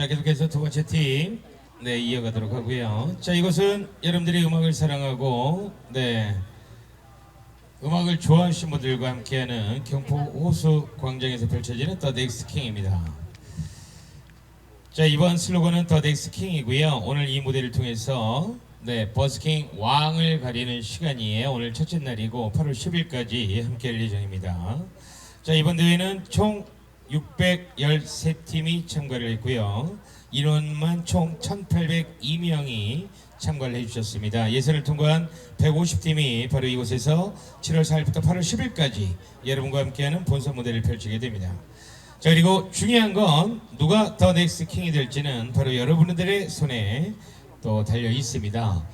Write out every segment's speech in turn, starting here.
자 계속해서 두 번째 팀 네, 이어가도록 하고요. 자 이곳은 여러분들이 음악을 사랑하고 네 음악을 좋아하시는 분들과 함께하는 경포 호수 광장에서 펼쳐지는 더 넥스 킹입니다. 자 이번 슬로건은 더 넥스 킹이고요. 오늘 이 무대를 통해서 네 버스킹 왕을 가리는 시간이에요. 오늘 첫째 날이고 8월 10일까지 함께할 예정입니다. 자 이번 대회는 총 613팀이 참가를 했고요. 인원만 총 1,802명이 참가를 해주셨습니다. 예선을 통과한 150팀이 바로 이곳에서 7월 4일부터 8월 10일까지 여러분과 함께하는 본선 무대를 펼치게 됩니다. 자 그리고 중요한 건 누가 더 넥스트 킹이 될지는 바로 여러분들의 손에 또 달려 있습니다.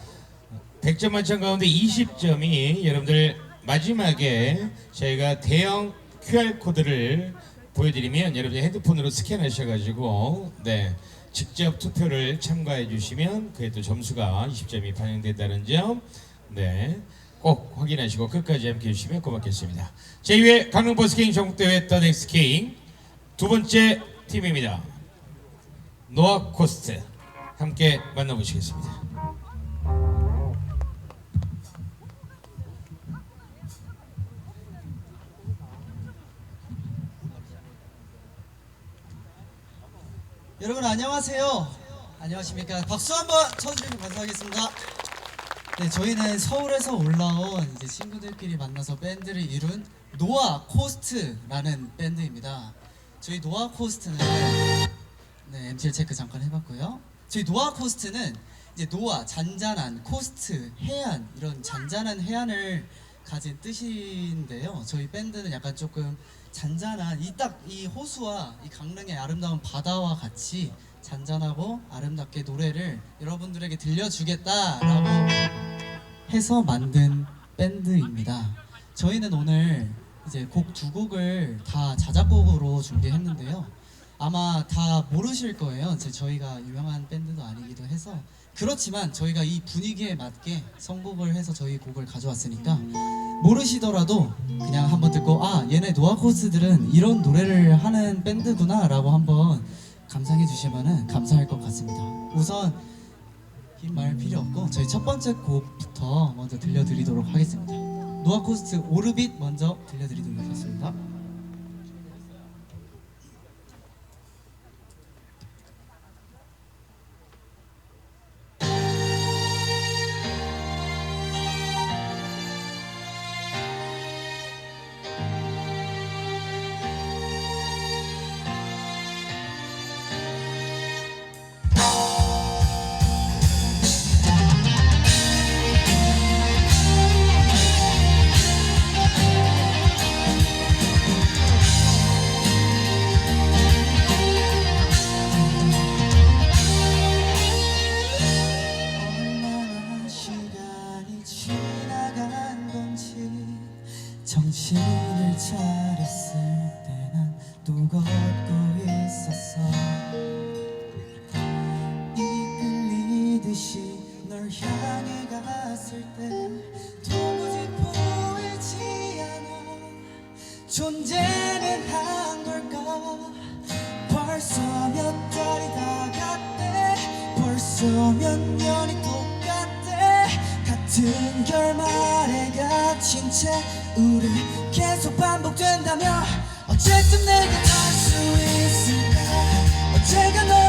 100점 만점 가운데 20점이 여러분들 마지막에 저희가 대형 QR 코드를 보여드리면 여러분들 핸드폰으로 스캔하셔가지고 네 직접 투표를 참가해 주시면 그에 또 점수가 20점이 반영된다는 점 네. 꼭 확인하시고 끝까지 함께 해주시면 고맙겠습니다. 제2회 강릉버스킹 전국대회 더 넥스킹 두 번째 팀입니다. 노아 코스트 함께 만나보시겠습니다. 여러분 안녕하세요. 안녕하십니까? 박수 한번 쳐주시면 감사하겠습니다. 네, 저희는 서울에서 올라온 이제 친구들끼리 만나서 밴드를 이룬 노아 코스트라는 밴드입니다. 저희 노아 코스트는 네, MTL 체크 잠깐 해봤고요. 저희 노아 코스트는 이제 노아 잔잔한 코스트 해안 이런 잔잔한 해안을 가진 뜻인데요. 저희 밴드는 약간 조금 잔잔한 이 딱 이 호수와 이 강릉의 아름다운 바다와 같이 잔잔하고 아름답게 노래를 여러분들에게 들려주겠다라고 해서 만든 밴드입니다. 저희는 오늘 이제 곡 두 곡을 다 자작곡으로 준비했는데요. 아마 다 모르실 거예요. 이제 저희가 유명한 밴드도 아니기도 해서 그렇지만 저희가 이 분위기에 맞게 선곡을 해서 저희 곡을 가져왔으니까 모르시더라도 그냥 한번 듣고 아 얘네 노아코스들은 이런 노래를 하는 밴드구나라고 한번 감상해 주시면은 감사할 것 같습니다. 우선 긴 말 필요 없고 저희 첫 번째 곡부터 먼저 들려드리도록 하겠습니다. 노아코스트 오르빗 먼저 들려드리도록 하겠습니다. 정신을 차렸을 때난또 걷고 있었어? 이끌리듯이 널 향해 갔을 때 도무지 보이지 않아. 존재는 한 걸까? 벌써 몇 달이 다 갔대? 벌써 몇 년이 똑같대? 같은 결말에 갇힌 채 우리 계속 반복된다며 어쨌든 내가 알수 있을까? 언제가 너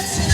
Let's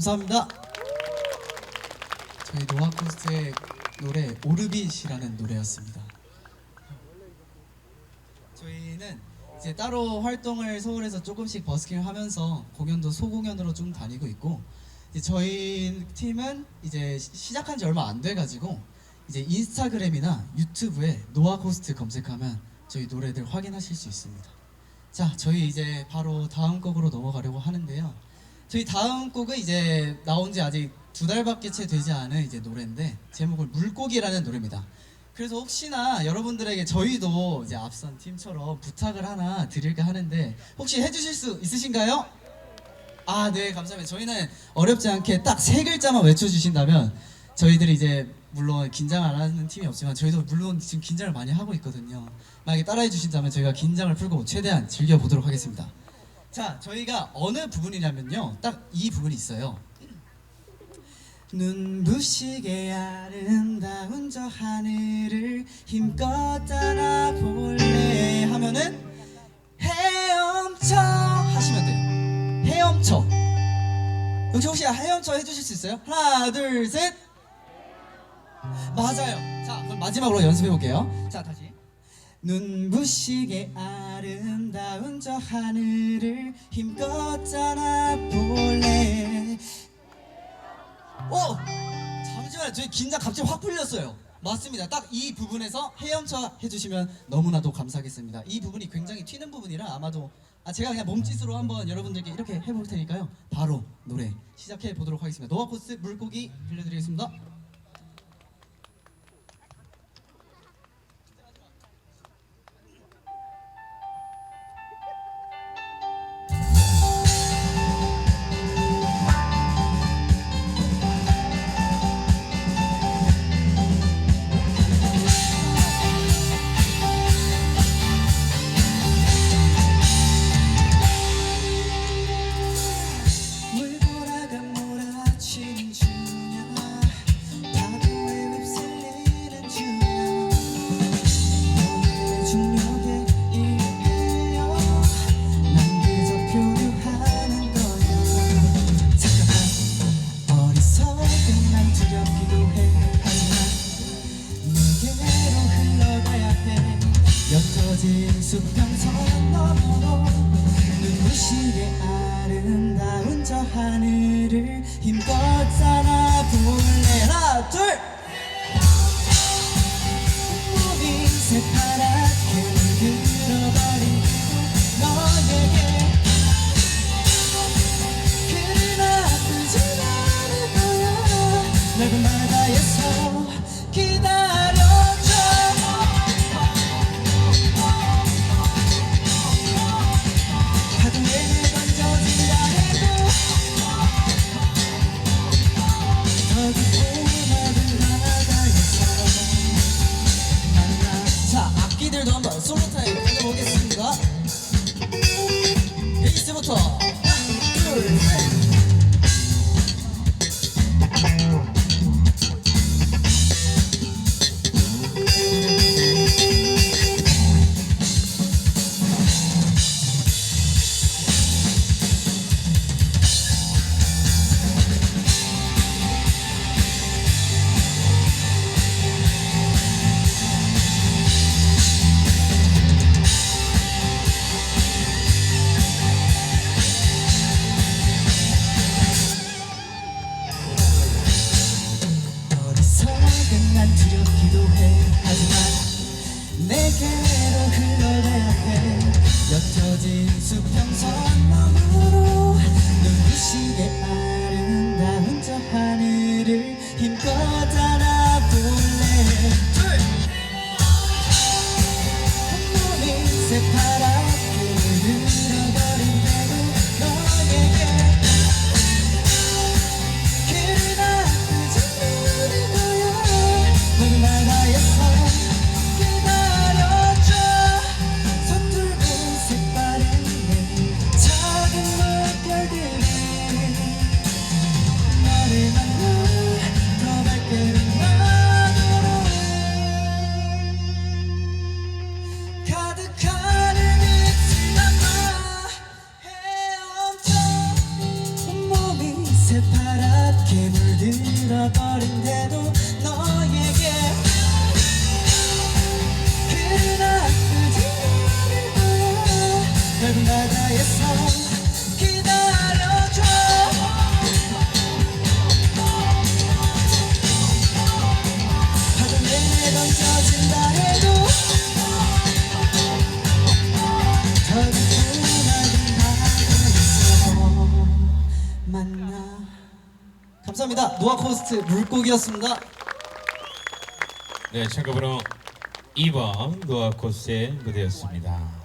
감사합니다. 저희 노아코스트의 노래 오르빗이라는 노래였습니다 저희는 이제 따로 활동을 서울에서 조금씩 버스킹을 하면서 공연도 소공연으로 좀 다니고 있고 저희 팀은 이제 시- 시작한 지 얼마 안 돼가지고 이제 인스타그램이나 유튜브에 노아코스트 검색하면 저희 노래들 확인하실 수 있습니다. 자, 저희 이제 바로 다음 곡으로 넘어가려고 하는데요. 저희 다음 곡은 이제 나온 지 아직 두 달밖에 채 되지 않은 이제 노래인데 제목은 물고기라는 노래입니다. 그래서 혹시나 여러분들에게 저희도 이제 앞선 팀처럼 부탁을 하나 드릴까 하는데 혹시 해주실 수 있으신가요? 아, 네, 감사합니다. 저희는 어렵지 않게 딱 세 글자만 외쳐주신다면 저희들이 이제 물론 긴장 안 하는 팀이 없지만 저희도 물론 지금 긴장을 많이 하고 있거든요. 만약에 따라해 주신다면 저희가 긴장을 풀고 최대한 즐겨 보도록 하겠습니다. 자, 저희가 어느 부분이냐면요. 딱 이 부분이 있어요. 눈부시게 아름다운 저 하늘을 힘껏 따라볼래 하면은 헤엄쳐 하시면 돼요. 헤엄쳐. 혹시 혹시 헤엄쳐 해주실 수 있어요? 하나, 둘, 셋. 맞아요. 자, 그럼 마지막으로 연습해 볼게요. 자, 다시. 눈부시게 아름다운 저 하늘을 힘껏 따라볼래. 잠시만요. 저희 긴장 갑자기 확 풀렸어요. 맞습니다. 딱 이 부분에서 헤엄쳐 해주시면 너무나도 감사하겠습니다. 이 부분이 굉장히 튀는 부분이라 아마도 아 제가 그냥 몸짓으로 한번 여러분들께 이렇게 해볼 테니까요. 바로 노래 시작해 보도록 하겠습니다. 노아코스 물고기 들려드리겠습니다. 옅어진 수평선 너머로 눈부시게 아름다운 저 하늘을 힘껏 따라볼래. 하나 둘! 몸이 새파랗게 물들어버린 너에게 그리 나쁘진 않을 거야. 넓은 바다에서 타임 가져보겠습니다. 베이스부터. 하나 둘셋 into 노아코스트 물고기였습니다 네, 참가번호 2번 노아코스의 무대였습니다.